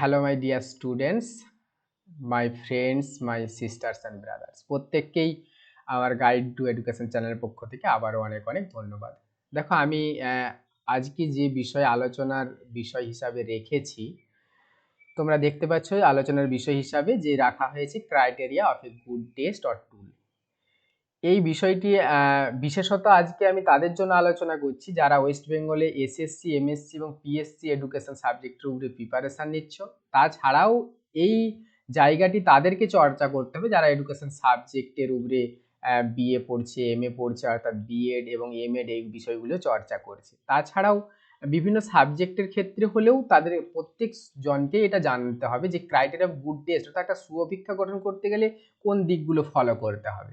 Hello my dear students my friends my sisters and brothers প্রত্যেককেই আমার guide to education চ্যানেলের পক্ষ থেকে আবারও অনেক অনেক ধন্যবাদ। দেখো, আমি আজকে যে বিষয়, আলোচনার বিষয় হিসাবে রেখেছি, তোমরা দেখতে পাচ্ছ, আলোচনার বিষয় হিসাবে যে রাখা হয়েছে criteria of a good test or tool এই বিষয়টি বিশেষত আজকে আমি তাদের জন্য আলোচনা করছি যারা ওয়েস্ট বেঙ্গলে এসএসসি এমএসসি এবং পিএসসি এডুকেশন সাবজেক্টের উপরে প্রিপারেশান নিচ্ছ। তাছাড়াও এই জায়গাটি তাদেরকে চর্চা করতে হবে যারা এডুকেশন সাবজেক্টের উপরে বিএ পড়ছে এম এ পড়ছে, অর্থাৎ বিএড এবং এম এড এই বিষয়গুলো চর্চা করছে। তাছাড়াও বিভিন্ন সাবজেক্টের ক্ষেত্রে হলেও তাদের প্রত্যেক জনকে এটা জানতে হবে যে ক্রাইটেরিয়া অফ গুড টেস্ট অর্থাৎ একটা সুঅভিক্ষা গঠন করতে গেলে কোন দিকগুলো ফলো করতে হবে।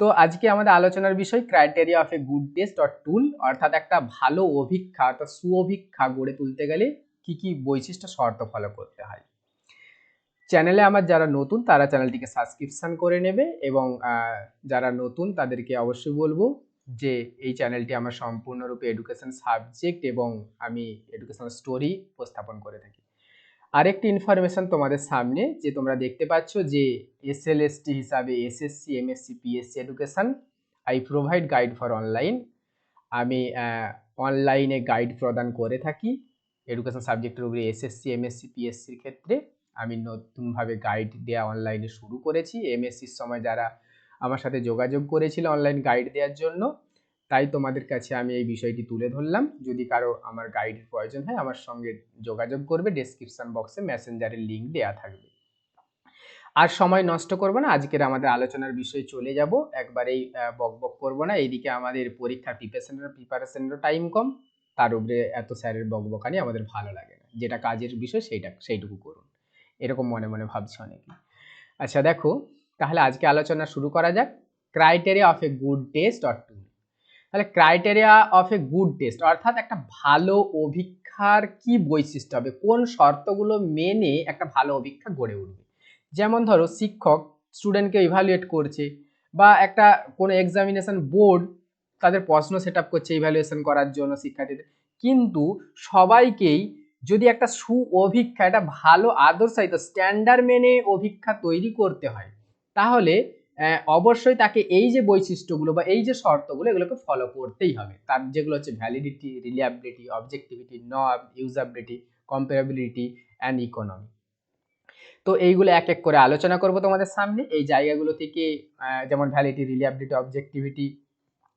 তো আজকে আমাদের আলোচনার বিষয় criteria of a good test or tool অর্থাৎ একটা ভালো অভিক্ষা, অর্থাৎ সুঅভিক্ষা গড়ে তুলতে গেলে কি কি বৈশিষ্ট্য, শর্ত ফলো করতে হয়। চ্যানেলে আমার যারা নতুন, তারা চ্যানেলটিকে সাবস্ক্রিপশন করে নেবে এবং যারা নতুন, তাদেরকে অবশ্যই বলব যে এই চ্যানেলটি আমার সম্পূর্ণরূপে এডুকেশন সাবজেক্ট এবং আমি এডুকেশন স্টোরি উপস্থাপন করে থাকি। আরেকটি ইনফরমেশন তোমাদের সামনে যে তোমরা দেখতে পাচ্ছ যে এস এল এসএলএসটি হিসাবে SSC MSC PSC education I provide guide for online আমি অনলাইনে গাইড প্রদান করে থাকি এডুকেশন সাবজেক্টের উপরে এসএসসি এমএসসি পিএসসির ক্ষেত্রে। আমি নতুনভাবে গাইড দেওয়া অনলাইনে শুরু করেছি। এমএসসির সময় যারা আমার সাথে যোগাযোগ করেছিল অনলাইন গাইড দেওয়ার জন্য তাই তোমাদের কাছে আমি এই বিষয়টি তুলে ধরলাম। যদি কারও আমার গাইডের প্রয়োজন হয়, আমার সঙ্গে যোগাযোগ করবে। ডেসক্রিপশন বক্সে মেসেঞ্জারের লিঙ্ক দেওয়া থাকবে। আর সময় নষ্ট করব না। আজকের আমাদের আলোচনার বিষয়ে চলে যাব। একবারেই বক বক করব না। এইদিকে আমাদের পরীক্ষার প্রিপারেশনের প্রিপারেশনেরও টাইম কম। তার উপরে এত স্যারের বক বকবকানি আমাদের ভালো লাগে না। যেটা কাজের বিষয়, সেইটা, সেইটুকু করুন। এরকম মনে মনে ভাবছে অনেকে আচ্ছা দেখো, তাহলে আজকে আলোচনা শুরু করা যাক। Criteria of a good test or tool তাহলে criteria of a good test অর্থাৎ একটা ভালো অভিক্ষার কি বৈশিষ্ট্য হবে? কোন শর্তগুলো মেনে একটা ভালো অভিক্ষা গড়ে উঠবে? যেমন ধরো, শিক্ষক স্টুডেন্টকে ইভ্যালুয়েট করছে বা একটা কোনো এক্সামিনেশন বোর্ড তাদের প্রশ্ন সেট আপ করছে ইভ্যালুয়েশন করার জন্য শিক্ষার্থীদের। কিন্তু সবাইকেই যদি একটা সু অভিক্ষা একটা ভালো আদর্শায়িত স্ট্যান্ডার্ড মেনে অভিক্ষা তৈরি করতে হয়, তাহলে অবশ্যই তাকে এই যে বৈশিষ্ট্যগুলো বা এই যে শর্তগুলো এগুলোকে ফলো করতেই হবে। তার যেগুলো হচ্ছে ভ্যালিডিটি রিলিয়াবিলিটি অবজেক্টিভিটি নব ইউজাবিলিটি কম্পারেবিলিটি অ্যান্ড ইকোনমি তো এইগুলো এক এক করে আলোচনা করব তোমাদের সামনে। এই জায়গাগুলো থেকে যেমন ভ্যালিডিটি রিলিয়াবিলিটি অবজেক্টিভিটি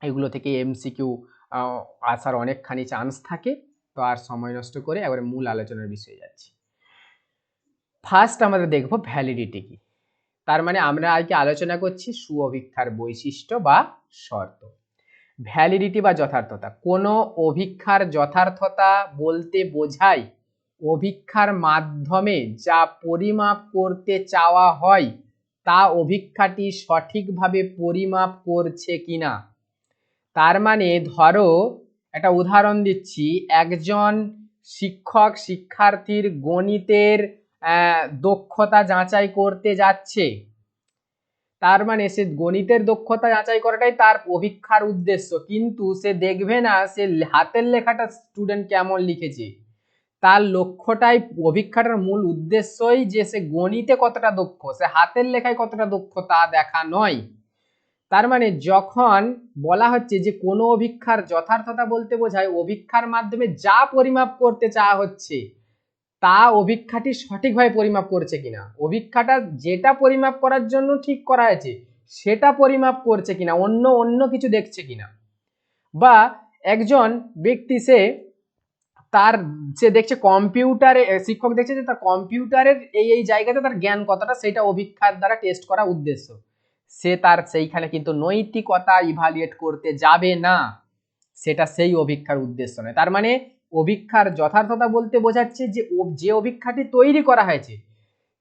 এগুলো থেকে এমসিকিউ আসার অনেকখানি চান্স থাকে। তো আর সময় নষ্ট করে একবারে মূল আলোচনার বিষয়ে যাচ্ছি। ফার্স্ট আমরা দেখব ভ্যালিডিটি কি। তার মানে আমরা আজকে আলোচনা করছি সুঅভিক্ষার বৈশিষ্ট্য বা শর্ত। ভ্যালিডিটি বা যথার্থতা। কোনো অভিক্ষার যথার্থতা বলতে বোঝায় অভিক্ষার মাধ্যমে যা পরিমাপ করতে চাওয়া হয়, তা অভিক্ষাটি সঠিকভাবে পরিমাপ করছে কিনা। তার মানে ধরো, একটা উদাহরণ দিচ্ছি, একজন শিক্ষক শিক্ষার্থীর গণিতের দক্ষতা যাচাই করতে যাচ্ছে। তার মানে সে গণিতের দক্ষতা যাচাই করাটাই তার অভিক্ষার উদ্দেশ্য। কিন্তু সে দেখবে না, সে হাতের লেখাটা স্টুডেন্ট কেমন লিখেছে। তার লক্ষ্যটাই অভিক্ষাটার মূল উদ্দেশ্যই যে সে গণিতে কতটা দক্ষ, সে হাতের লেখায় কতটা দক্ষ তা দেখা নয়। তার মানে যখন বলা হচ্ছে যে কোনো অভিক্ষার যথার্থতা বলতে বোঝায়, অভিক্ষার মাধ্যমে যা পরিমাপ করতে চাওয়া হচ্ছে তা অভিক্ষাটি সঠিকভাবে পরিমাপ করছে কিনা? অভিক্ষাটা যেটা পরিমাপ করার জন্য ঠিক করা হয়েছে, সেটা পরিমাপ করছে কিনা? অন্য অন্য কিছু দেখছে কিনা? বা একজন ব্যক্তি সে তার, সে দেখছে কম্পিউটারে শিক্ষক দেখছে যে তার কম্পিউটারের এই এই জায়গাতে তার জ্ঞান কতটা, সেটা অভিক্ষার দ্বারা টেস্ট করা উদ্দেশ্য। সে তার সেইখানে কিন্তু নৈতিকতা ইভালুয়েট করতে যাবে না। সেটা সেই অভিক্ষার উদ্দেশ্য নয়। তার মানে অভিক্ষার যথার্থতা বলতে বোঝাচ্ছে যে যে অভিক্ষাটি তৈরি করা হয়েছে,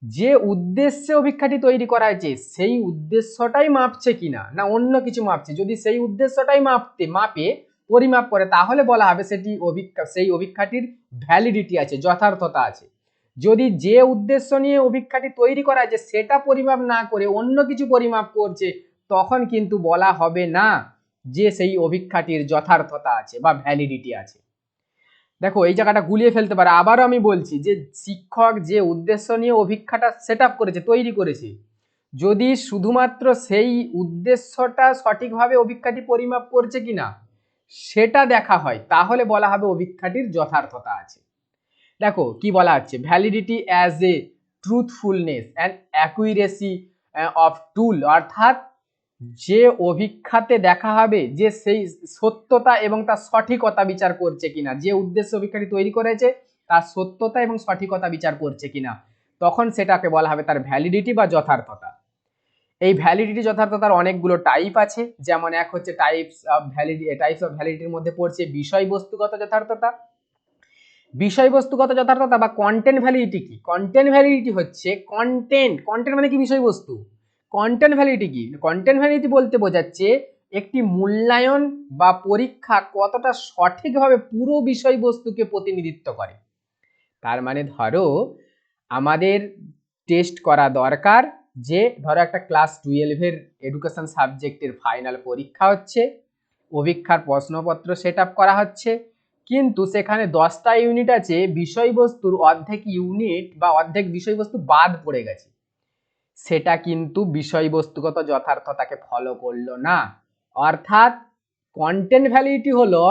যে উদ্দেশ্যে অভিক্ষাটি তৈরি করা হয়েছে, সেই উদ্দেশ্যটাই মাপছে কিনা, না অন্য কিছু মাপছে? যদি সেই উদ্দেশ্যটাই মাপতে, মাপে, পরিমাপ করে, তাহলে বলা হবে সেটি অভিক্ষা, সেই অভিক্ষাটির ভ্যালিডিটি আছে, যথার্থতা আছে। যদি যে উদ্দেশ্য নিয়ে অভিক্ষাটি তৈরি করা হয়েছে, সেটা পরিমাপ না করে অন্য কিছু পরিমাপ করছে, তখন কিন্তু বলা হবে না যে সেই অভিক্ষাটির যথার্থতা আছে বা ভ্যালিডিটি আছে। দেখো, এই জায়গাটা গুলিয়ে ফেলতে পারে। আবারও আমি বলছি যে শিক্ষক যে উদ্দেশ্য নিয়ে অভিক্ষাটা সেট করেছে, তৈরি করেছে, যদি শুধুমাত্র সেই উদ্দেশ্যটা সঠিকভাবে অভিক্ষাটি পরিমাপ করছে কিনা, সেটা দেখা হয়, তাহলে বলা হবে অভিক্ষাটির যথার্থতা আছে। দেখো, কি বলা হচ্ছে validity as a truthfulness and accuracy of tool অর্থাৎ যে অভিক্ষাতে দেখা হবে, যে সেই সত্যতা এবং তার সঠিকতা বিচার করছে কিনা, যে উদ্দেশ্য অভিক্ষাটি তৈরি করেছে, তার সত্যতা এবং সঠিকতা বিচার করছে কিনা, তখন সেটাকে বলা হবে তার ভ্যালিডিটি বা যথার্থতা। এই ভ্যালিডিটি যথার্থতার অনেকগুলো টাইপ আছে, যেমন এক হচ্ছে types of validity types of ভ্যালিডিটির মধ্যে পড়ছে বিষয়বস্তুগত যথার্থতা। বিষয়বস্তুগত যথার্থতা বা কন্টেন্ট ভ্যালিডিটি কি? কন্টেন্ট ভ্যালিডিটি হচ্ছে কন্টেন্ট কন্টেন্ট মানে কি বিষয়বস্তু? কন্টেন্ট ভ্যালিডিটি কি? কন্টেন্ট ভ্যালিডিটি বলতে বোঝাচ্ছে একটি মূল্যায়ন বা পরীক্ষা কতটা সঠিকভাবে পুরো বিষয়বস্তুকে প্রতিনিধিত্ব করে। তার মানে ধরো আমাদের টেস্ট করা দরকার যে ধরো একটা ক্লাস টুয়েলভের এডুকেশন সাবজেক্টের ফাইনাল পরীক্ষা হচ্ছে, অভিক্ষার প্রশ্নপত্র সেট করা হচ্ছে, কিন্তু সেখানে দশটা ইউনিট আছে, বিষয়বস্তুর অর্ধেক ইউনিট বা অর্ধেক বিষয়বস্তু বাদ পড়ে গেছে। সেটা কিন্তু বিষয়বস্তুগত যথার্থতাকে ফলো করল না। অর্থাৎ কন্টেন্ট ভ্যালিডিটি হলো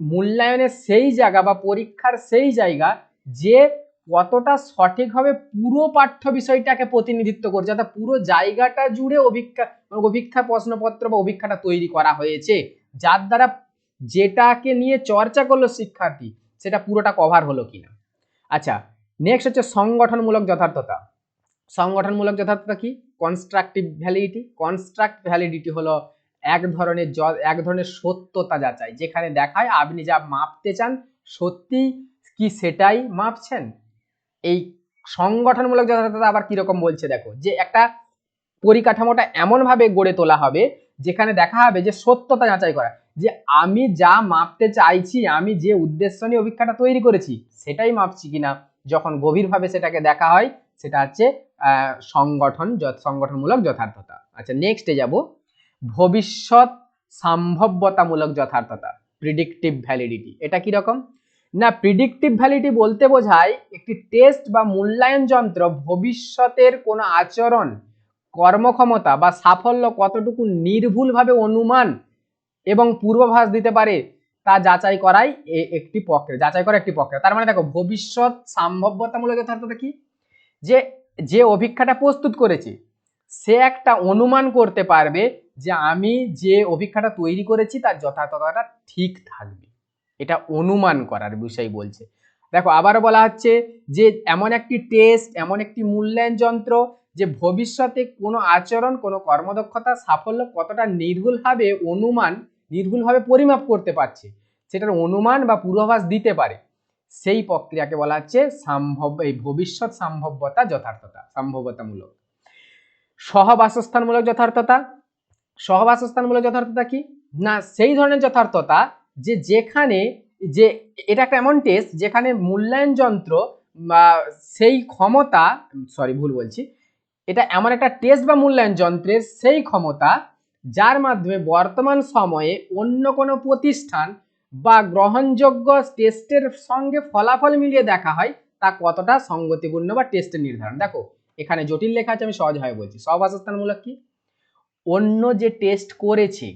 মূল্যায়নের সেই জায়গা বা পরীক্ষার সেই জায়গা যে কতটা সঠিকভাবে পুরো পাঠ্য বিষয়টাকে প্রতিনিধিত্ব করছে অর্থাৎ পুরো জায়গাটা জুড়ে অভিক্ষা অভিক্ষা প্রশ্নপত্র বা অভিক্ষাটা তৈরি করা হয়েছে। যার দ্বারা যেটাকে নিয়ে চর্চা করল শিক্ষার্থী, সেটা পুরোটা কভার হলো কিনা। আচ্ছা নেক্সট হচ্ছে সংগঠনমূলক যথার্থতা। সংগঠনমূলক যথার্থতা কি? কনস্ট্রাকটিভ ভ্যালিডিটি কনস্ট্রাক্ট ভ্যালিডিটি হলো এক ধরনের এক ধরনের সত্যতা যাচাই। যেখানে দেখায় আপনি যা মাপতে চান সত্যি কি সেটাই মাপছেন? এই সংগঠনমূলক যথার্থতা আবার কীরকম বলছে দেখো, যে একটা পরিকাঠামোটা এমনভাবে গড়ে তোলা হবে, যেখানে দেখা হবে যে সত্যতা যাচাই করা। যে আমি যা মাপতে চাইছি, আমি যে উদ্দেশ্য নিয়ে অভিজ্ঞতা তৈরি করেছি, সেটাই মাপছি কিনা, যখন গভীরভাবে সেটাকে দেখা হয়, সেটা হচ্ছে সংগঠন সংগঠনমূলক যথার্থতা। আচ্ছা নেক্সটে যাব। ভবিষ্যৎ সম্ভাব্যতামূলক যথার্থতা প্রিডিকটিভ ভ্যালিডিটি এটা কি রকম? না প্রিডিকটিভ ভ্যালিডিটি বলতে বোঝায় একটি টেস্ট বা মূল্যায়ন যন্ত্র ভবিষ্যতের কোনো আচরণ, কর্মক্ষমতা বা সাফল্য কতটুকু নির্ভুলভাবে অনুমান এবং পূর্বাভাস দিতে পারে তা যাচাই করাই একটি প্রক্রিয়া, যাচাই করা একটি প্রক্রিয়া। তার মানে দেখো, ভবিষ্যৎ সম্ভাব্যতামূলক যথার্থতা কি? যে যে অভিক্ষাটা প্রস্তুত করেছে, সে একটা অনুমান করতে পারবে যে আমি যে অভিক্ষাটা তৈরি করেছি তার যথার্থতাটা ঠিক থাকবে। এটা অনুমান করার বিষয় বলছে। দেখো, আবারও বলা হচ্ছে যে এমন একটি টেস্ট এমন একটি মূল্যায়ন যন্ত্র যে ভবিষ্যতে কোনো আচরণ, কোনো কর্মদক্ষতা, সাফল্য কতটা নির্ভুলভাবে অনুমান, নির্ভুলভাবে পরিমাপ করতে পারছে। সেটার অনুমান বা পূর্বাভাস দিতে পারে। সেই প্রক্রিয়াকে বলা হচ্ছে সম্ভব, এই ভবিষ্যৎ সম্ভবতা যথার্থতা সম্ভবতামূলক সহবাসস্থানমূলক যথার্থতা সহবাসস্থানমূলক যথার্থতা কি? না, সেই ধরনের যথার্থতা যে যেখানে, যে এটা একটা এমন টেস্ট যেখানে মূল্যায়ন যন্ত্র বা সেই ক্ষমতা সরি ভুল বলছি, এটা এমন একটা টেস্ট বা মূল্যায়ন যন্ত্রের সেই ক্ষমতা যার মাধ্যমে বর্তমান সময়ে অন্য কোনো প্রতিষ্ঠান বা গ্রহণযোগ্য টেস্টের সঙ্গে ফলাফল মিলিয়ে দেখা হয়, তা কতটা সঙ্গতিপূর্ণ বা টেস্টের নির্ধারণ? দেখো, এখানে জটিল লেখা আছে, আমি সহজভাবে বলছি। সহবাসস্থানমূলক কি? অন্য যে টেস্ট করেছে,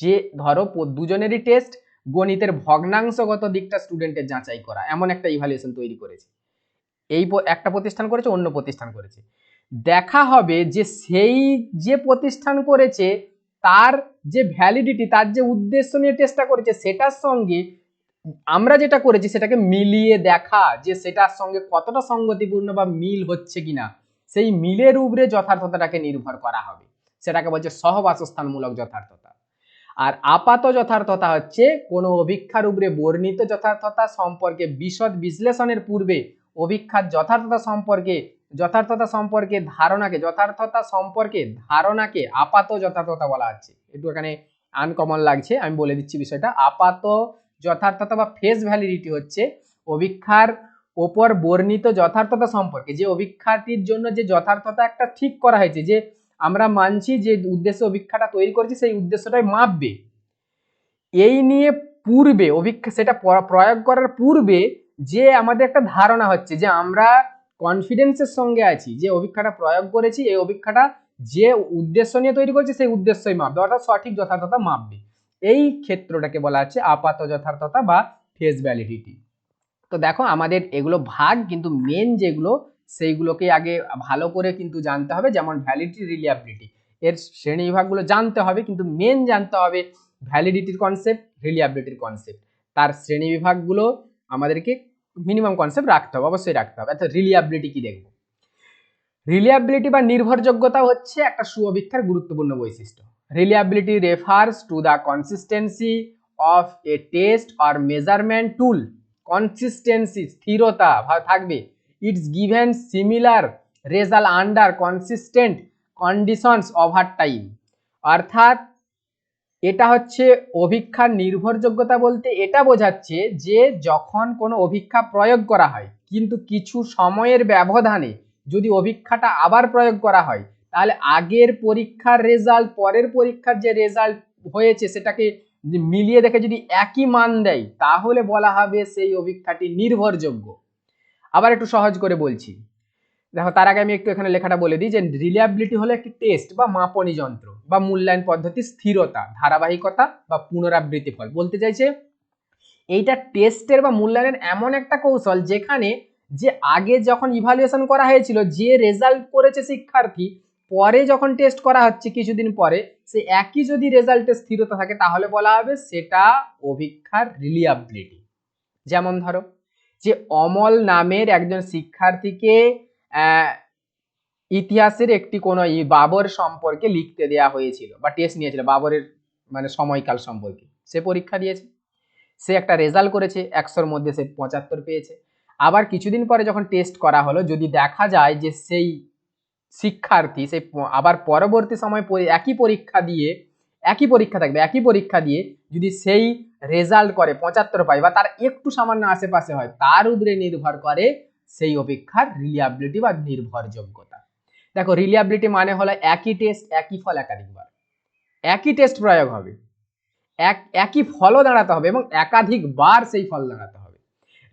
যে ধরো দুজনেরই টেস্ট গণিতের ভগ্নাংশগত দিকটা স্টুডেন্টের যাচাই করা, এমন একটা ইভালুয়েশন তৈরি করেছে। এই একটা প্রতিষ্ঠান করেছে, অন্য প্রতিষ্ঠান করেছে। দেখা হবে যে সেই যে প্রতিষ্ঠান করেছে তার যে ভ্যালিডিটি তার যে উদ্দেশ্য নিয়ে টেস্টটা করেছে, সেটার সঙ্গে আমরা যেটা করেছি, সেটাকে মিলিয়ে দেখা যে সেটার সঙ্গে কতটা সঙ্গতিপূর্ণ বা মিল হচ্ছে কিনা, সেই মিলের উপরে যথার্থতাটাকে নির্ভর করা হবে। সেটাকে বলছে সহবাসস্থানমূলক যথার্থতা। আর আপাত যথার্থতা হচ্ছে কোনো অভিক্ষার উপরে বর্ণিত যথার্থতা সম্পর্কে বিশদ বিশ্লেষণের পূর্বে অভিক্ষার যথার্থতা সম্পর্কে যথার্থতা সম্পর্কে ধারণাকে, যথার্থতা সম্পর্কে ধারণাকে আপাত যথার্থতা বলা হচ্ছে। একটু এখানে আনকমন লাগছে, আমি বলে দিচ্ছি বিষয়টা। আপাত যথার্থতা বা ফেস ভ্যালিডিটি হচ্ছে অভিক্ষার ওপর বর্ণিত যথার্থতা সম্পর্কে। যে অভিক্ষাটির জন্য যে যথার্থতা একটা ঠিক করা হয়েছে, যে আমরা মানছি যে উদ্দেশ্য অভিক্ষাটা তৈরি করেছি, সেই উদ্দেশ্যটাই মাপবে। এই নিয়ে পূর্বে অভিজ্ঞা সেটা প্রয়োগ করার পূর্বে যে আমাদের একটা ধারণা হচ্ছে যে আমরা কনফিডেন্সের সঙ্গে আছি, যে অভিজ্ঞাটা প্রয়োগ করেছি, এই অভিজ্ঞাটা যে উদ্দেশ্য নিয়ে তৈরি করেছে, সেই উদ্দেশ্যই মাপবে, অর্থাৎ সঠিক যথার্থতা মাপবে। এই ক্ষেত্রটাকে বলা হচ্ছে আপাত যথার্থতা বা ফেস ভ্যালিডিটি তো দেখো, আমাদের এগুলো ভাগ, কিন্তু মেন যেগুলো, সেইগুলোকে আগে ভালো করে কিন্তু জানতে হবে, যেমন ভ্যালিডিটি রিলিয়াবিলিটি এর শ্রেণি বিভাগগুলো জানতে হবে, কিন্তু মেন জানতে হবে ভ্যালিডিটির কনসেপ্ট রিলিয়াবিলিটির কনসেপ্ট তার শ্রেণি বিভাগগুলো আমাদেরকে মিনিমাম কনসেপ্ট রাখতে হবে, অবশ্যই রাখতে হবে। আচ্ছা রিলিয়াবিলিটি কি দেখব? রিলিয়াবিলিটি বা নির্ভরযোগ্যতা হচ্ছে একটা সুঅভিক্ষার গুরুত্বপূর্ণ বৈশিষ্ট্য। Reliability refers to the consistency of a test or measurement tool consistency স্থিরতা থাকবে। It's given similar result under consistent conditions over time অর্থাৎ এটা হচ্ছে অভিক্ষার নির্ভরযোগ্যতা বলতে এটা বোঝাচ্ছে যে যখন কোনো অভিক্ষা প্রয়োগ করা হয়, কিন্তু কিছু সময়ের ব্যবধানে যদি অভিক্ষাটা আবার প্রয়োগ করা হয়, তাহলে আগের পরীক্ষার রেজাল্ট পরের পরীক্ষার যে রেজাল্ট হয়েছে সেটাকে মিলিয়ে দেখে যদি একই মান দেয়, তাহলে বলা হবে সেই অভিক্ষাটি নির্ভরযোগ্য। আবার একটু সহজ করে বলছি। দেখো, তার আগে আমি একটু এখানে লেখাটা বলে দিই যে রিলিয়াবিলিটি হলো একটি টেস্ট বা মাপনী যন্ত্র বা মূল্যায়ন পদ্ধতি স্থিরতা, ধারাবাহিকতা বা পুনরাবৃত্তি ফল। বলতে চাইছে, এইটা টেস্টের বা মূল্যায়নের এমন একটা কৌশল যেখানে যে আগে যখন ইভালুয়েশন করা হয়েছিল, যে রেজাল্ট করেছে শিক্ষার্থী, পরে যখন টেস্ট করা হচ্ছে কিছুদিন পরে, সে একই যদি রেজাল্টে স্থিরতা থাকে, তাহলে বলা হবে সেটা অভিক্ষার রিলিয়াবিলিটি যেমন ধরো, যে অমল নামের একজন শিক্ষার্থীকে ইতিহাসের একটি কোনো বাবর সম্পর্কে লিখতে দেয়া হয়েছিল বা টেস্ট নিয়েছিল, বাবরের মানে সময়কাল সম্পর্কে। সে পরীক্ষা দিয়েছে, সে একটা রেজাল্ট করেছে, একশোর মধ্যে সে পঁচাত্তর পেয়েছে। আবার কিছুদিন পরে যখন টেস্ট করা হলো, যদি দেখা যায় যে সেই শিক্ষার্থী সেই আবার পরবর্তী সময় একই পরীক্ষা দিয়ে, একই পরীক্ষা থাকবে, একই পরীক্ষা দিয়ে যদি সেই রেজাল্ট করে, পঁচাত্তর পায় বা তার একটু সামান্য আশেপাশে হয়, তার উপরে নির্ভর করে সেই অপেক্ষার রিলিয়াবিলিটি বা নির্ভরযোগ্যতা। দেখো রিলিয়াবিলিটি মানে হলো একই টেস্ট একই ফল একাধিকবার। একই টেস্ট প্রয়োগ হবে। এক, একই ফলও দাঁড়াতে হবে এবং একাধিকবার সেই ফল দাঁড়াতে হবে।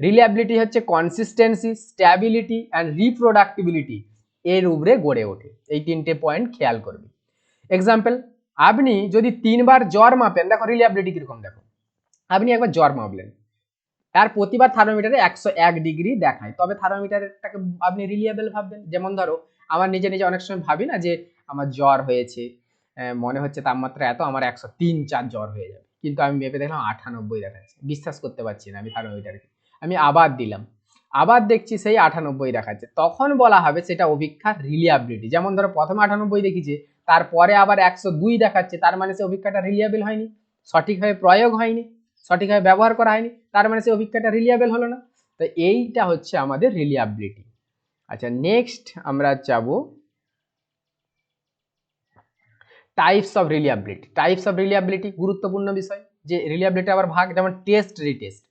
রিলিয়াবিলিটি হচ্ছে কনসিস্টেন্সি স্ট্যাবিলিটি অ্যান্ড রিপ্রোডাক্টিবিলিটি এর উপরে গড়ে ওঠে। এই তিনটে পয়েন্ট খেয়াল করবে। এক্সাম্পল আপনি যদি তিনবার জ্বর মাপেন, দেখো রিলিয়াবিলিটি কীরকম, দেখো। আপনি একবার জ্বর মাপলেন। আর প্রতিবার থার্মোমিটারে একশো এক ডিগ্রি দেখায়। তবে থার্মোমিটারটাকে আপনি রিলিয়েবল ভাববেন? যেমন ধরো, আমার নিজে নিজে অনেক সময় ভাবি না যে, আমার জ্বর হয়েছে মনে হচ্ছে তাপমাত্রা এত, আমার একশো তিন চার জ্বর হয়ে যাবে। কিন্তু আমি মেপে দেখলাম আটানব্বই দেখাচ্ছে। বিশ্বাস করতে পারছি না আমি থার্মোমিটারকে আমি আবার দিলাম। আবার দেখছি সেই আটানব্বই দেখাচ্ছে। তখন বলা হবে সেটা অভিক্ষার রিলিয়াবিলিটি যেমন ধরো, প্রথমে আটানব্বই দেখিছে, তারপরে আবার একশো দুই দেখাচ্ছে, তার মানে সে অভিক্ষাটা রিলিয়াবল হয়নি, সঠিকভাবে প্রয়োগ হয়নি। সঠিকভাবে ব্যবহার করা হয়নি, তার মানে সেই অভিজ্ঞতা রিলিয়াবল হলো না। তো এইটা হচ্ছে আমাদের রিলিয়াবিলিটি আচ্ছা নেক্সট আমরা যাব types of reliability types of reliability গুরুত্বপূর্ণ বিষয়। যে রিলিয়াবিলিটি আবার ভাগ, যেমন টেস্ট রিটেস্ট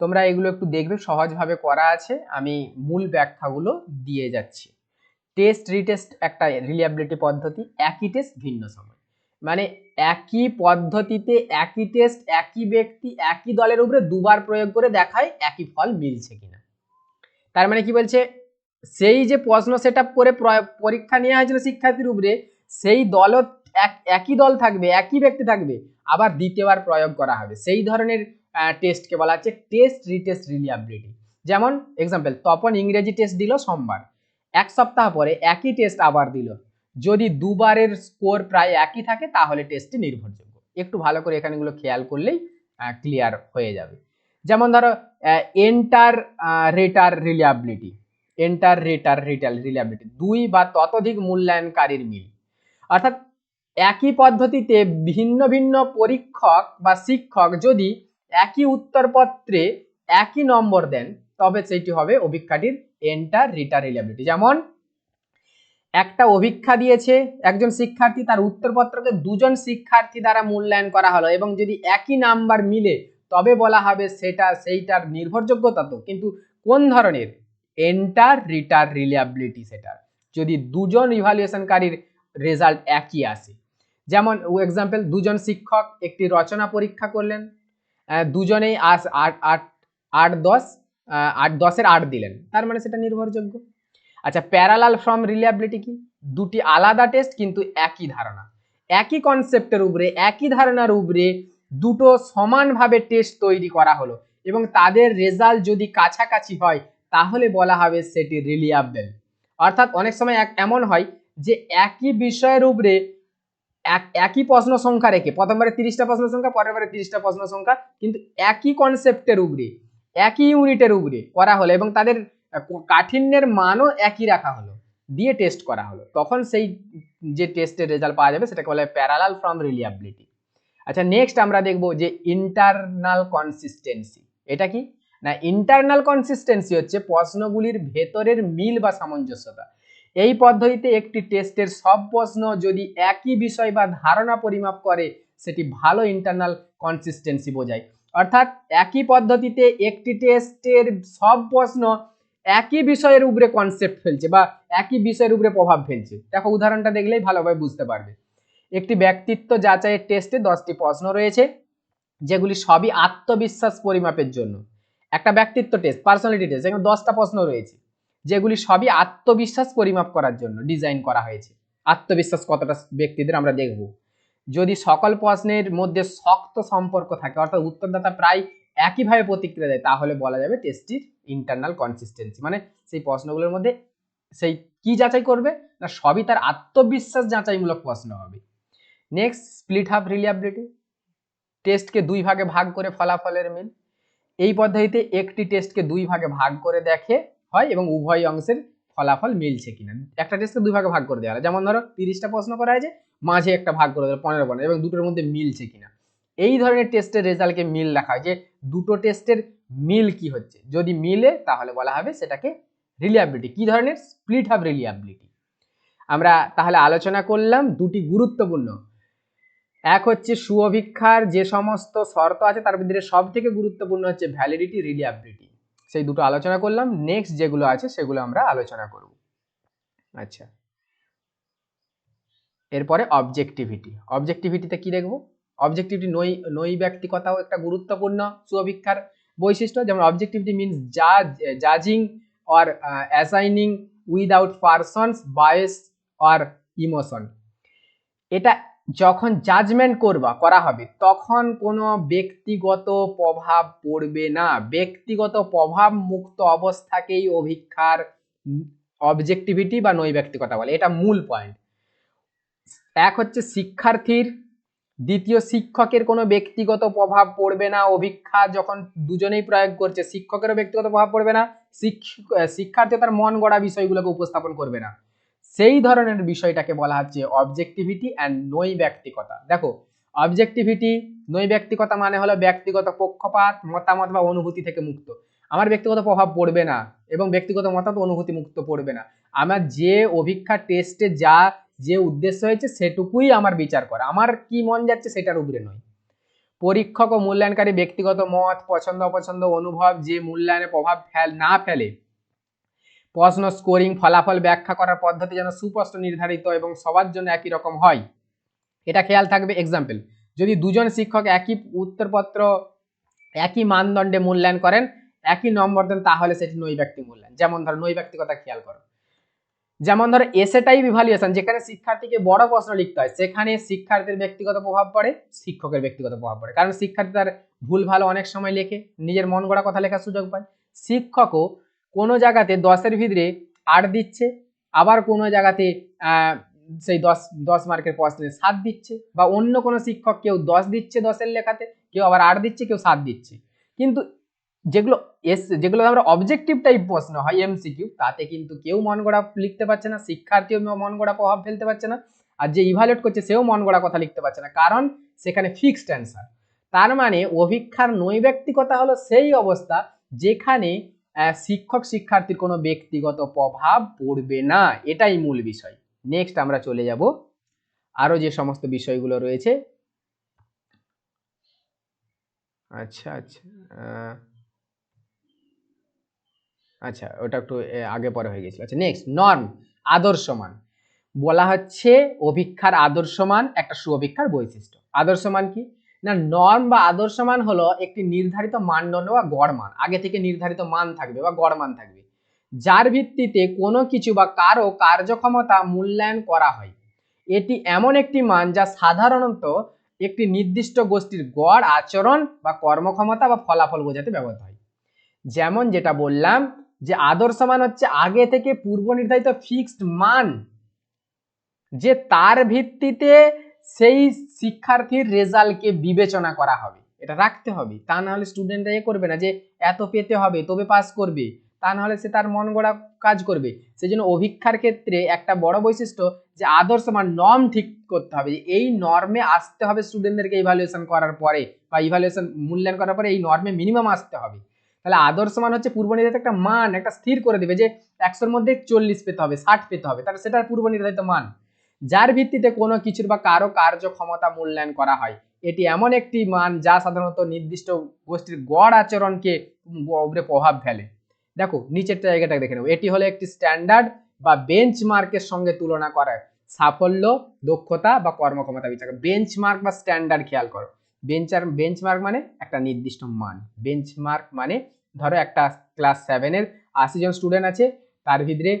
তোমরা এগুলো একটু দেখবে, সহজভাবে করা আছে। আমি মূল ব্যাখ্যাগুলো দিয়ে যাচ্ছি। টেস্ট রিটেস্ট একটা রিলিয়াবিলিটি পদ্ধতি, একই টেস্ট ভিন্ন সময়। মানে একই পদ্ধতিতে একই টেস্ট একই ব্যক্তি, একই দলের উপরে দুবার প্রয়োগ করে দেখায় একই ফল মিলছে কিনা। তার মানে কি বলছে? সেই যে প্রশ্ন সেট করে প্র- পরীক্ষা নেওয়া হয়েছিল শিক্ষার্থীর উপরে, সেই দলও এক- একই দল থাকবে, একই ব্যক্তি থাকবে, আবার দ্বিতীয়বার প্রয়োগ করা হবে। সেই ধরনের টেস্টকে বলা হচ্ছে টেস্ট রিটেস্ট রিলিয়াবিলিটি যেমন এক্সাম্পল তপন ইংরেজি টেস্ট দিল সোমবার। এক সপ্তাহ পরে একই টেস্ট আবার দিল। যদি দুবারের স্কোর প্রায় একই থাকে, তাহলে টেস্টটি নির্ভরযোগ্য। একটু ভালো করে এখানেগুলো খেয়াল করলেই ক্লিয়ার হয়ে যাবে। যেমন ধরো এন্টার রেটার রিলিয়াবিলিটি এন্টার রেটার রিটাল রিলিয়াবিলিটি দুই বা ততোধিক মূল্যায়নকারীর মিল। অর্থাৎ একই পদ্ধতিতে ভিন্ন ভিন্ন পরীক্ষক বা শিক্ষক যদি একই উত্তরপত্রে একই নম্বর দেন, তবে সেটি হবে অভিক্ষাটির এন্টার রিটার রিলিয়াবিলিটি যেমন একটা অভিক্ষা দিয়েছে, একজন শিক্ষার্থী তার উত্তরপত্রকে দুজন শিক্ষার্থী দ্বারা মূল্যায়ন করা হলো এবং যদি একই নাম্বার মিলে, তবে বলা হবে সেটা, সেইটার নির্ভরযোগ্যতা তো, কিন্তু কোন ধরনের? এন্টার রিটার রিলিয়াবিলিটি সেটার যদি দুজন ইভালুয়েশনকারীর রেজাল্ট একই আসে, যেমন এক্সাম্পল দুজন শিক্ষক একটি রচনা পরীক্ষা করলেন দুজনেই আস আট আট আট দশ আট দশের আট দিলেন, তার মানে সেটা নির্ভরযোগ্য। আচ্ছা প্যারালাল ফ্রম রিলিয়াবিলিটি কি? দুটি আলাদা টেস্ট কিন্তু একই ধারণা। একই কনসেপ্টের উপরে, একই ধারণার উপরে দুটো সমানভাবে টেস্ট তৈরি করা হলো এবং তাদের রেজাল্ট যদি কাছাকাছি হয়, তাহলে বলা হবে সেটি রিলিয়াবেল অর্থাৎ অনেক সময় এক- এমন হয় যে একই বিষয়ের উপরে এক- একই প্রশ্ন সংখ্যা রেখে প্রথমবারে তিরিশটা প্রশ্ন সংখ্যা, পরের বারে তিরিশটা প্রশ্ন সংখ্যা, কিন্তু একই কনসেপ্টের উপরে, একই ইউনিটের উপরে করা হলো এবং তাদের কাঠিন্যের মানও একই রাখা হলো, দিয়ে টেস্ট করা হলো। তখন সেই যে টেস্টের রেজাল্ট পাওয়া যাবে, সেটাকে বলা হয় প্যারালাল ফ্রম রিলিয়াবিলিটি আচ্ছা নেক্সট আমরা দেখব যে ইন্টারনাল কনসিস্টেন্সি এটা কি? না ইন্টারনাল কনসিস্টেন্সি হচ্ছে প্রশ্নগুলির ভেতরের মিল বা সামঞ্জস্যতা। এই পদ্ধতিতে একটি টেস্টের সব প্রশ্ন যদি একই বিষয় বা ধারণা পরিমাপ করে, সেটি ভালো ইন্টারনাল কনসিস্টেন্সি বোঝায়। অর্থাৎ একই পদ্ধতিতে একটি টেস্টের সব প্রশ্ন একই বিষয়ের উপরে কনসেপ্ট ফেলছে বা একই বিষয়ের উপরে প্রভাব ফেলছে। দেখো, উদাহরণটা দেখলেই ভালোভাবে বুঝতে পারবে। একটি ব্যক্তিত্ব যাচাইয়ের টেস্টে দশটি প্রশ্ন রয়েছে, যেগুলি সবই আত্মবিশ্বাস পরিমাপের জন্য। একটা ব্যক্তিত্ব টেস্ট পার্সোনালিটি টেস্ট এখানে দশটা প্রশ্ন রয়েছে, যেগুলি সবই আত্মবিশ্বাস পরিমাপ করার জন্য ডিজাইন করা হয়েছে। আত্মবিশ্বাস কতটা ব্যক্তিদের আমরা দেখব। যদি সকল প্রশ্নের মধ্যে শক্ত সম্পর্ক থাকে, অর্থাৎ উত্তরদাতা প্রায় একইভাবে প্রতিক্রিয়া দেয়, তাহলে বলা যাবে টেস্টটির ইন্টারনাল কনসিস্টেন্সি মানে সেই প্রশ্নগুলোর মধ্যে সেই কি যাচাই করবে না সবই তার আত্মবিশ্বাস যাচাইমূলক প্রশ্ন হবে। নেক্সট স্প্লিট হাফ রিলিয়াবিলিটি টেস্টকে দুই ভাগে ভাগ করে ফলাফলের মিল। এই পদ্ধতিতে একটি টেস্টকে দুই ভাগে ভাগ করে দেখে হয় এবং উভয় অংশের ফলাফল মিলছে কিনা। একটা টেস্টকে দুই ভাগে ভাগ করে দেওয়া হয়। যেমন ধরো তিরিশটা প্রশ্ন করা হয়েছে, মাঝে একটা ভাগ করে দেওয়া পনেরো পনেরো এবং দুটোর মধ্যে মিলছে কিনা। এই ধরনের টেস্টের রেজাল্টকে মিল লেখা হয় যে দুটো টেস্টের মিল কি হচ্ছে? যদি মিলে, তাহলে বলা হবে সেটাকে রিলিয়াবিলিটি কি ধরনের? স্প্লিট হাফ রিলিয়াবিলিটি আমরা তাহলে আলোচনা করলাম দুটি গুরুত্বপূর্ণ। এক হচ্ছে সুঅভিক্ষার যে সমস্ত শর্ত আছে, তার ভিতরে সব থেকে গুরুত্বপূর্ণ হচ্ছে ভ্যালিডিটি রিলিয়াবিলিটি সেই দুটো আলোচনা করলাম। নেক্সট যেগুলো আছে, সেগুলো আমরা আলোচনা করব। আচ্ছা। এরপরে অবজেক্টিভিটি অবজেক্টিভিটিতে কি দেখব? অবজেক্টিভিটি নই নৈব্যক্তিকতাও একটা গুরুত্বপূর্ণ সুঅভিক্ষার বৈশিষ্ট্য। যেমন অবজেক্টিভিটি মিনস জাজ জাজিং or assigning without persons বায়েস or emotion এটা যখন জাজমেন্ট করবা, করা হবে, তখন কোনো ব্যক্তিগত প্রভাব পড়বে না। ব্যক্তিগত প্রভাব মুক্ত অবস্থাকেই অভিক্ষার অবজেক্টিভিটি বা নৈব্যক্তিকতা বলে। এটা মূল পয়েন্ট এক হচ্ছে শিক্ষার্থীর দ্বিতীয়, শিক্ষকের কোনো ব্যক্তিগত প্রভাব পড়বে না। অভিক্ষা যখন দুজনেই প্রয়োগ করছে, শিক্ষকেরও ব্যক্তিগত প্রভাব পড়বে না শিক্ষার্থী তার মন গড়া বিষয়গুলোকে উপস্থাপন করবে না। সেই ধরনের বিষয়টাকে বলা হচ্ছে অবজেক্টিভিটি অ্যান্ড নৈব্যক্তিকতা। দেখো অবজেক্টিভিটি নৈব্যক্তিকতা মানে হলো ব্যক্তিগত পক্ষপাত, মতামত বা অনুভূতি থেকে মুক্ত। আমার ব্যক্তিগত প্রভাব পড়বে না এবং ব্যক্তিগত মতামত, অনুভূতি মুক্ত পড়বে না। আমার যে অভিক্ষা টেস্টে যা যে উদ্দেশ্য হয়েছে সেটুকুই আমার বিচার করা। আমার কি মন যাচ্ছে সেটার উপরে নয়। পরীক্ষক ও মূল্যায়নকারী ব্যক্তিগত মত, পছন্দ, অপছন্দ, অনুভব যে মূল্যায়নে প্রভাব ফেল না ফেলে, প্রশ্ন স্কোরিং ফলাফল ব্যাখ্যা করার পদ্ধতি যেন সুস্পষ্ট, নির্ধারিত এবং সবার জন্য একই রকম হয়, এটা খেয়াল থাকবে। এক্সাম্পল যদি দুজন শিক্ষক একই উত্তরপত্র, একই মানদণ্ডে মূল্যায়ন করেন, একই নম্বর দেন, তাহলে সেটি নৈব্যক্তি মূল্যায়ন। যেমন ধরো নৈব্যক্তিকতা খেয়াল করো। যেমন ধরো এসে টাইপ ইভালুয়েশন যেখানে শিক্ষার্থীকে বড় প্রশ্ন লিখতে হয়, সেখানে শিক্ষার্থীর ব্যক্তিগত প্রভাব পড়ে, শিক্ষকের ব্যক্তিগত প্রভাব পড়ে। কারণ শিক্ষার্থী তার ভুল ভালো অনেক সময় লেখে, নিজের মন গড়া কথা লেখার সুযোগ পায়। শিক্ষকও কোনো জায়গাতে দশের ভিতরে আট দিচ্ছে, আবার কোনো জায়গাতে সেই দশ দশ মার্কের প্রশ্নে সাত দিচ্ছে, বা অন্য কোনো শিক্ষক কেউ দশ দিচ্ছে দশের লেখাতে, কেউ আবার আট দিচ্ছে, কেউ সাত দিচ্ছে। কিন্তু যেগুলো, এস, যেগুলো আমরা অবজেক্টিভ টাইপ প্রশ্ন হয় এমসিকিউ তাতে কিন্তু কেউ মন গড়া লিখতে পারছে না, শিক্ষার্থীও মন গড়া প্রভাব ফেলতে পারছে না, আর যে ইভালুয়েট করছে সেও মন গড়া কথা লিখতে পারছে না, কারণ সেখানে ফিক্সড অ্যান্সার তার মানে অভিক্ষার নৈব্যক্তিকতা হলো সেই অবস্থা যেখানে শিক্ষক শিক্ষার্থীর কোনো ব্যক্তিগত প্রভাব পড়বে না, এটাই মূল বিষয়। নেক্সট আমরা চলে যাব আরও যে সমস্ত বিষয়গুলো রয়েছে। আচ্ছা আচ্ছা আচ্ছা ওটা একটু আগে পরে হয়ে গেছিল। আচ্ছা নেক্সট নর্ম আদর্শমান। বলা হচ্ছে অভিক্ষার আদর্শমান একটা সুঅভিক্ষার বৈশিষ্ট্য। আদর্শমান কি? না নর্ম বা আদর্শ মান হলো একটি নির্ধারিত মানদণ্ড বা গড় মান আগে থেকে নির্ধারিত মান থাকবে বা গড় মান থাকবে। যার ভিত্তিতে কোনো কিছু বা কারও কার্যক্ষমতা মূল্যায়ন করা হয়। এটি এমন একটি মান যা সাধারণত একটি নির্দিষ্ট গোষ্ঠীর গড়, আচরণ বা কর্মক্ষমতা বা ফলাফল বোঝাতে ব্যবহৃত হয়। যেমন যেটা বললাম যে আদর্শ মান হচ্ছে আগে থেকে পূর্ব নির্ধারিত ফিক্সড মান, যে তার ভিত্তিতে সেই শিক্ষার্থীর রেজাল্টকে বিবেচনা করা হবে। এটা রাখতে হবে। তা না হলে স্টুডেন্টরা এ করবে না যে এত পেতে হবে, তবে পাস করবে। তা না হলে সে তার মন গড়া কাজ করবে। সেই জন্য অভিক্ষার ক্ষেত্রে একটা বড় বৈশিষ্ট্য যে আদর্শ মান নর্ম ঠিক করতে হবে। যে এই নর্মে আসতে হবে স্টুডেন্টদেরকে ইভ্যালুয়েশন করার পরে বা ইভালুয়েশন মূল্যায়ন করার পরে এই নর্মে মিনিমাম আসতে হবে। তাহলে আদর্শ মান হচ্ছে পূর্ব নির্ধারিত একটা মান একটা স্থির করে দেবে যে একশোর মধ্যে চল্লিশ পেতে হবে, ষাট পেতে হবে, তাহলে সেটা পূর্ব নির্ধারিত মান। যার ভিত্তিতে কোনো কিছুর বা কারও কার্যক্ষমতা মূল্যায়ন করা হয়, এটি এমন একটি মান যা সাধারণত নির্দিষ্ট গোষ্ঠীর গড় আচরণকে উপরে প্রভাব ফেলে। দেখো, নিচের জায়গাটা দেখে নেব, এটি হলো একটি স্ট্যান্ডার্ড বা বেঞ্চমার্কের সঙ্গে তুলনা করা সাফল্য, দক্ষতা বা কর্মক্ষমতা বিচার। বেঞ্চমার্ক বা স্ট্যান্ডার্ড খেয়াল করো, বেঞ্চার, বেঞ্চমার্ক মানে একটা নির্দিষ্ট মান, বেঞ্চমার্ক মানে ধরো একটা ক্লাস সেভেনের আশি জন স্টুডেন্ট আছে, তার ভিতরে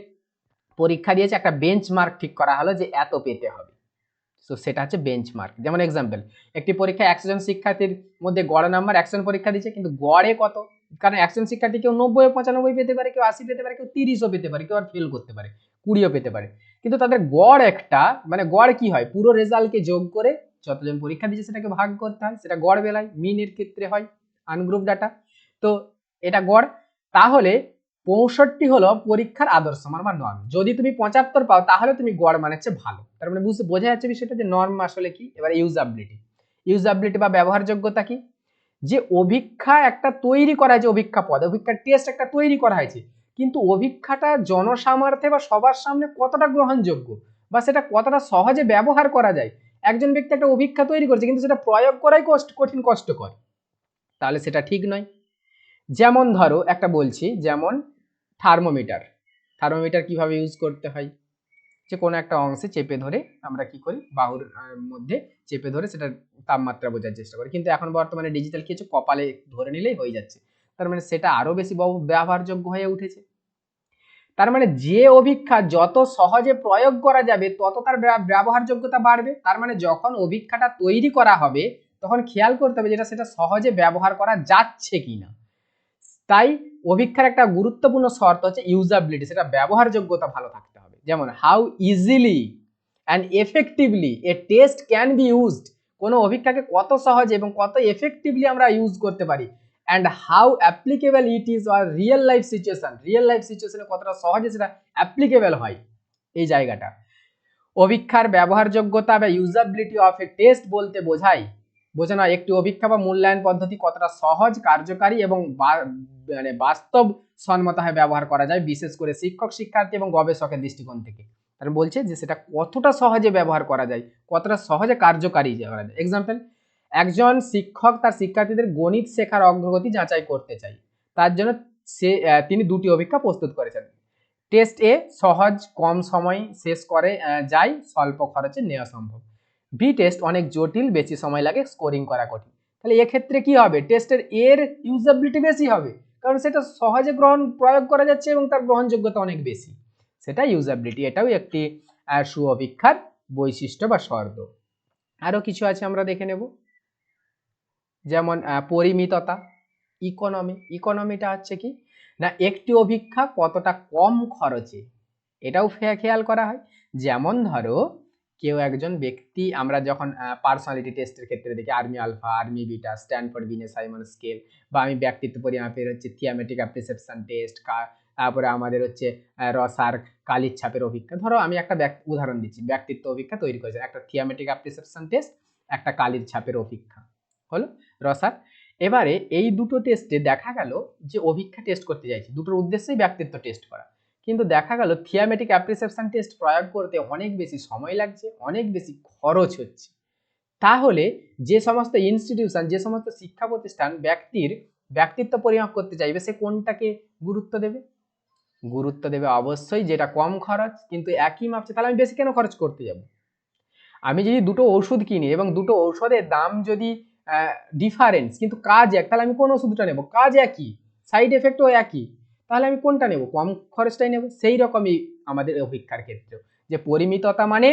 পরীক্ষা দিয়েছে একটা বেঞ্চমার্ক ঠিক করা হলো যে এত পেতে হবে। সো সেটা হচ্ছে বেঞ্চমার্ক যেমন এক্সাম্পল একটি পরীক্ষায় একশো জন শিক্ষার্থীর মধ্যে গড় নাম্বার একশো পরীক্ষা দিচ্ছে কিন্তু গড়ে কত? কারণ একশো শিক্ষার্থী কেউ নব্বই, পঁচানব্বই পেতে পারে, কেউ আশি পেতে পারে, কেউ তিরিশও পেতে পারে, কেউ আর ফেল করতে পারে, কুড়িও পেতে পারে। কিন্তু তাদের গড় একটা মানে গড় কি হয়? পুরো রেজাল্টকে যোগ করে যতজন পরীক্ষা দিচ্ছে সেটাকে ভাগ করতে হয়, সেটা গড় বেলায় মিনের ক্ষেত্রে হয় আনগ্রুপ ডাটা তো এটা গড়। তাহলে পঁয়ষট্টি হলো পরীক্ষার আদর্শ মান বা নর্ম যদি তুমি পঁচাত্তর পাও, তাহলে তুমি গড় মানে হচ্ছে ভালো। তার মানে বুঝতে, বোঝা যাচ্ছে বিষয়টা যে নর্ম আসলে কি? এবার ইউজাবিলিটি ইউজাবিলিটি বা ব্যবহারযোগ্যতা কি? যে অভিক্ষা একটা তৈরি করা হয়েছে, অভিক্ষা পদ, অভিক্ষার টেস্ট একটা তৈরি করা হয়েছে। কিন্তু অভিক্ষাটা জনসামার্থে বা সবার সামনে কতটা গ্রহণযোগ্য বা সেটা কতটা সহজে ব্যবহার করা যায়? একজন ব্যক্তি একটা অভিক্ষা তৈরি করছে, কিন্তু সেটা প্রয়োগ করাই কষ্ট, কঠিন, কষ্টকর। তাহলে সেটা ঠিক নয়। যেমন ধরো, একটা বলছি, যেমন থার্মোমিটার থার্মোমিটার কীভাবে ইউজ করতে হয়? যে কোনো একটা অংশে চেপে ধরে আমরা কি করি? বাহুর মধ্যে চেপে ধরে সেটার তাপমাত্রা বোঝার চেষ্টা করি। কিন্তু এখন বর্তমানে ডিজিটাল কিছু কপালে ধরে নিলেই হয়ে যাচ্ছে। তার মানে সেটা আরও বেশি ব্যব- ব্যবহারযোগ্য হয়ে উঠেছে। তার মানে যে অভিক্ষা যত সহজে প্রয়োগ করা যাবে, তত তার ব্যবহারযোগ্যতা বাড়বে। তার মানে যখন অভিক্ষাটা তৈরি করা হবে, তখন খেয়াল করতে হবে যেটা সেটা সহজে ব্যবহার করা যাচ্ছে কিনা। তাই অভিক্ষার একটা গুরুত্বপূর্ণ শর্ত হচ্ছে ইউজাবিলিটি সেটা ব্যবহারযোগ্যতা ভালো থাকতে হবে। যেমন how easily and effectively a test can be used কোনো অভিক্ষাকে কত সহজে এবং কত এফেক্টিভলি আমরা ইউজ করতে পারি। And how applicable it is R real life situation real life সিচুয়েশনে কতটা সহজে সেটা অ্যাপ্লিকেবল হয় এই জায়গাটা। অভিক্ষার ব্যবহারযোগ্যতা বা ইউজাবিলিটি অফ এ টেস্ট বলতে বোঝায় বোঝানো হয় একটি অভিক্ষা বা মূল্যায়ন পদ্ধতি কতটা সহজ, কার্যকারী এবং মানে বাস্তব সম্মতভাবে ব্যবহার করা যায়, বিশেষ করে শিক্ষক, শিক্ষার্থী এবং গবেষকের দৃষ্টিকোণ থেকে। তারা বলছে যে সেটা কতটা সহজে ব্যবহার করা যায়, কতটা সহজে কার্যকারী করা যায় এক্সাম্পল একজন শিক্ষক তার শিক্ষার্থীদের গণিত শেখার অগ্রগতি যাচাই করতে চাই। তার জন্য সে তিনি দুটি অভিক্ষা প্রস্তুত করেছেন। টেস্ট এ সহজ, কম সময় শেষ করে যায়, স্বল্প খরচে নেওয়া সম্ভব। বি টেস্ট অনেক জটিল বেশি সময় লাগে স্কোরিং করা কঠিন। তাহলে এক্ষেত্রে কি হবে? টেস্টের এর ইউজাবিলিটি বেশি হবে কারণ সেটা সহজে গ্রহণ প্রয়োগ করা যাচ্ছে এবং তার গ্রহণযোগ্যতা অনেক বেশি। সেটা ইউজাবিলিটি এটাও একটি আহ, সুঅভিক্ষার বৈশিষ্ট্য বা শর্ত। আরও কিছু আছে আমরা দেখে নেব। যেমন পরিমিততা ইকোনমি ইকোনমিটা হচ্ছে কি? না একটি অভিক্ষা কতটা কম খরচে? এটাও খেয়াল করা হয়। যেমন ধরো কেউ একজন ব্যক্তি আমরা যখন পার্সোনালিটি টেস্টের ক্ষেত্রে দেখি army alpha army beta Stanford Binet Simon scale বা আমি ব্যক্তিত্ব পরিমাপের হচ্ছে থিয়ামেটিক অ্যাপ্রিসেপশন টেস্ট তারপরে আমাদের হচ্ছে রসার কালির ছাপের অভিজ্ঞা ধরো আমি একটা উদাহরণ দিচ্ছি, ব্যক্তিত্ব অভিজ্ঞা তৈরি করেছে, একটা থিয়ামেটিক অ্যাপ্রিসেপশন টেস্ট একটা কালির ছাপের অভিজ্ঞা হলো? রসার এবারে এই দুটো টেস্টে দেখা গেল যে অভিজ্ঞা টেস্ট করতে চাইছি, দুটোর উদ্দেশ্যেই ব্যক্তিত্ব টেস্ট করা। কিন্তু দেখা গেল থিয়ামেটিক অ্যাপ্রিসেপশন টেস্ট প্রয়োগ করতে অনেক বেশি সময় লাগছে, অনেক বেশি খরচ হচ্ছে। তাহলে যে সমস্ত ইনস্টিটিউশন যে সমস্ত শিক্ষা প্রতিষ্ঠান ব্যক্তির ব্যক্তিত্ব পরিমাপ করতে চাইবে, সে কোনটাকে গুরুত্ব দেবে? গুরুত্ব দেবে অবশ্যই যেটা কম খরচ, কিন্তু একই মাপছে, তাহলে আমি বেশি কেন খরচ করতে যাব? আমি যদি দুটো ওষুধ কিনি এবং দুটো ওষুধের দাম যদি ডিফারেন্স কিন্তু কাজ এক, তাহলে আমি কোন ওষুধটা নেব? কাজ একই সাইড এফেক্টও একই। তাহলে আমি কোনটা নেব? কম খরচটাই নেব? সেই রকমই আমাদের অভিজ্ঞার ক্ষেত্রেও যে পরিমিততা মানে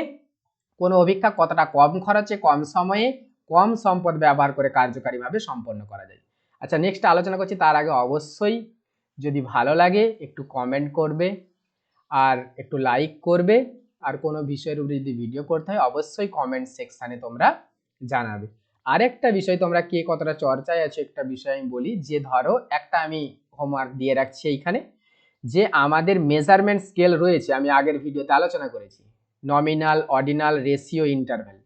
কোনো অভিজ্ঞা কতটা কম খরচে, কম সময়ে, কম সম্পদ ব্যবহার করে কার্যকারীভাবে সম্পন্ন করা যায়। আচ্ছা নেক্সট আলোচনা করছি, তার আগে অবশ্যই যদি ভালো লাগে, একটু কমেন্ট করবে আর একটু লাইক করবে আর কোনো বিষয়ের উপরে যদি ভিডিও করতে হয়, অবশ্যই কমেন্ট সেকশানে তোমরা জানাবে। আরেকটা বিষয় তোমরা কে কতটা চর্চায় আছো, একটা বিষয় আমি বলি, যে ধরো একটা আমি হোমওয়ার্ক দিয়ে রাখছি এইখানে, যে আমাদের মেজারমেন্ট স্কেল রয়েছে, আমি আগের ভিডিওতে আলোচনা করেছি নমিনাল অর্ডিনাল রেশিও ইন্টারভ্যাল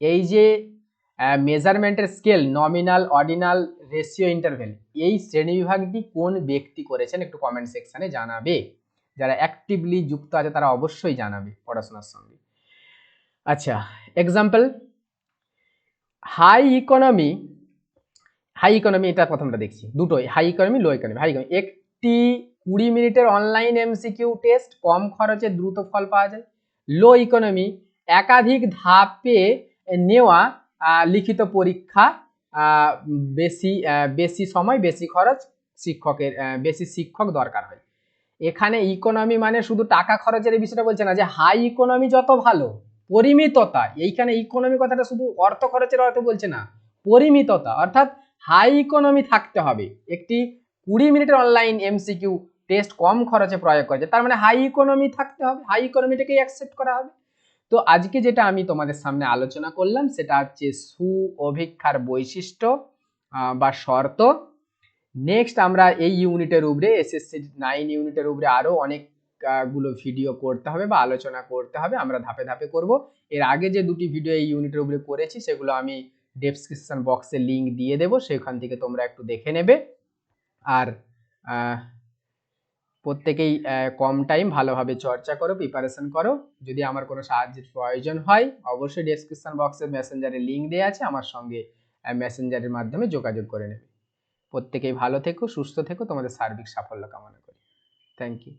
এই যে মেজারমেন্টের scale nominal ordinal ratio interval এই শ্রেণীবিভাগটি কোন ব্যক্তি করেছেন একটু কমেন্ট সেকশানে জানাবে। যারা অ্যাক্টিভলি যুক্ত আছে, তারা অবশ্যই জানাবে পড়াশোনার সঙ্গে। আচ্ছা example high economy high economy এটা প্রথমটা দেখছি। দুটোই high economy low economy high economy একটি কুড়ি মিনিটের অনলাইন এমসিকিউ টেস্ট কম খরচে দ্রুত ফল পাওয়া যায়। লো ইকোনমি একাধিক ধাপে নেওয়া লিখিত পরীক্ষা বেশি বেশি সময়, বেশি খরচ, শিক্ষকের বেশি শিক্ষক দরকার হয়। এখানে ইকোনমি মানে শুধু টাকা খরচের বিষয়টা বলছে না যে হাই ইকোনমি যত ভালো, পরিমিততা, এইখানে ইকোনমি কথাটা শুধু অর্থ খরচের অর্থ বলছে না, পরিমিততা। অর্থাৎ হাই ইকোনমি থাকতে হবে। একটি কুড়ি মিনিটের অনলাইন এমসিকিউ টেস্ট কম খরচে প্রয়োগ করেছে তার মানে হাই ইকোনমি থাকতে হবে। হাই ইকোনমিটাকেই অ্যাকসেপ্ট করা হবে। তো আজকে যেটা আমি তোমাদের সামনে আলোচনা করলাম, সেটা হচ্ছে সু অভিক্ষার বৈশিষ্ট্য বা শর্ত। নেক্সট আমরা এই ইউনিটের উপরে এসএসসি নাইন ইউনিটের উপরে আরও অনেকগুলো ভিডিও করতে হবে বা আলোচনা করতে হবে। আমরা ধাপে ধাপে করব। এর আগে যে দুটি ভিডিও এই ইউনিটের উপরে করেছি, সেগুলো আমি ডেসক্রিপশন বক্সে লিঙ্ক দিয়ে দেবো, সেখান থেকে তোমরা একটু দেখে নেবে। আর প্রত্যেকেই কম টাইম ভালোভাবে চর্চা করো প্রিপারেশন করো। যদি আমার কোনো সাহায্যের প্রয়োজন হয়, অবশ্যই ডেসক্রিপশন বক্সে মেসেঞ্জারে লিঙ্ক দেওয়া আছে, আমার সঙ্গে মেসেঞ্জারের মাধ্যমে যোগাযোগ করে নেবে। প্রত্যেকেই ভালো থেকো, সুস্থ থেকো, তোমাদের সার্বিক সাফল্য কামনা করি। Thank you